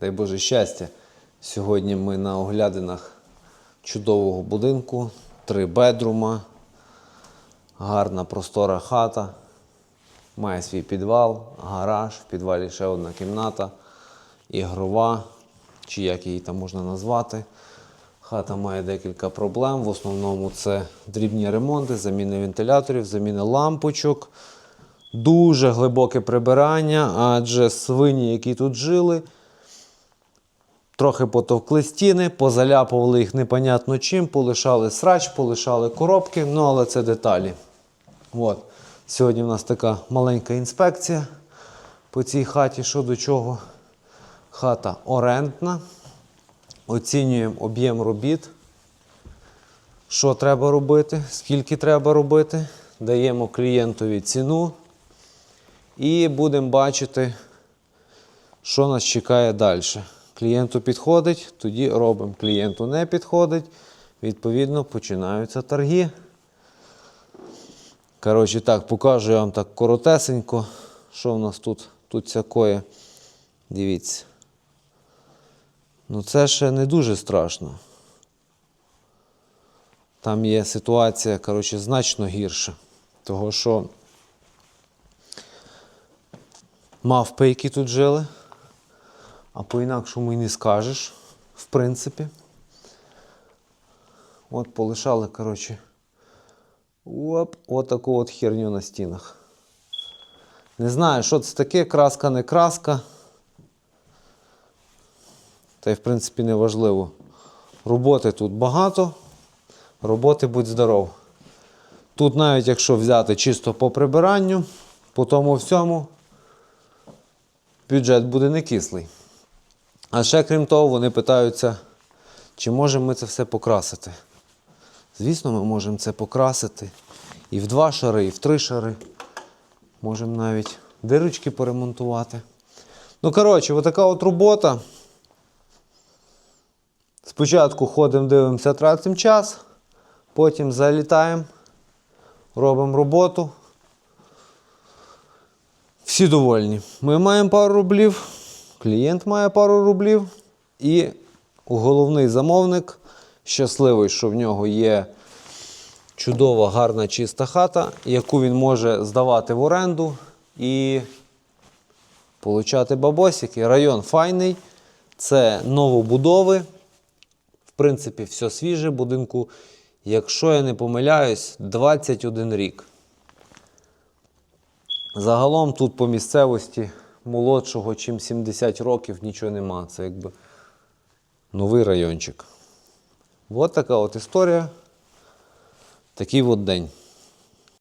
дай Боже щастя. Сьогодні ми на оглядинах чудового будинку, три бедрума, гарна простора хата, має свій підвал, гараж, в підвалі ще одна кімната, ігрова, чи як її там можна назвати. Хата має декілька проблем. В основному це дрібні ремонти, заміни вентиляторів, заміни лампочок. Дуже глибоке прибирання, адже свині, які тут жили, трохи потовкли стіни, позаляпували їх непонятно чим, полишали срач, полишали коробки, ну але це деталі. От. Сьогодні в нас така маленька інспекція по цій хаті, що до чого. Хата орендна. Оцінюємо об'єм робіт, що треба робити, скільки треба робити. Даємо клієнтові ціну і будемо бачити, що нас чекає далі. Клієнту підходить, тоді робимо. Клієнту не підходить, відповідно, починаються торги. Коротше, так, покажу я вам так коротесенько, що в нас тут, тут всякое. Дивіться. Ну, це ще не дуже страшно. Там є ситуація, коротше, значно гірша. Того, що мавпи, які тут жили, а по-інакшому і не скажеш, в принципі. От полишали, коротше, оп, отаку от херню на стінах. Не знаю, що це таке, краска, не краска. Та й в принципі не важливо. Роботи тут багато, роботи будь здоров. Тут навіть якщо взяти чисто по прибиранню, по тому всьому, бюджет буде не кислий. А ще крім того, вони питаються, чи можемо ми це все покрасити. Звісно, ми можемо це покрасити і в два шари, і в три шари. Можемо навіть дирочки поремонтувати. Ну, коротше, отака от робота. Спочатку ходимо, дивимося, тратимо час, потім залітаємо, робимо роботу. Всі довольні. Ми маємо пару рублів, клієнт має пару рублів, і головний замовник щасливий, що в нього є чудова, гарна, чиста хата, яку він може здавати в оренду і получати бабосики. Район файний, це новобудови. В принципі, все свіже будинку. Якщо я не помиляюсь, 21 рік. Загалом тут по місцевості молодшого, чим 70 років, нічого нема. Це якби новий райончик. От така от історія. Такий от день.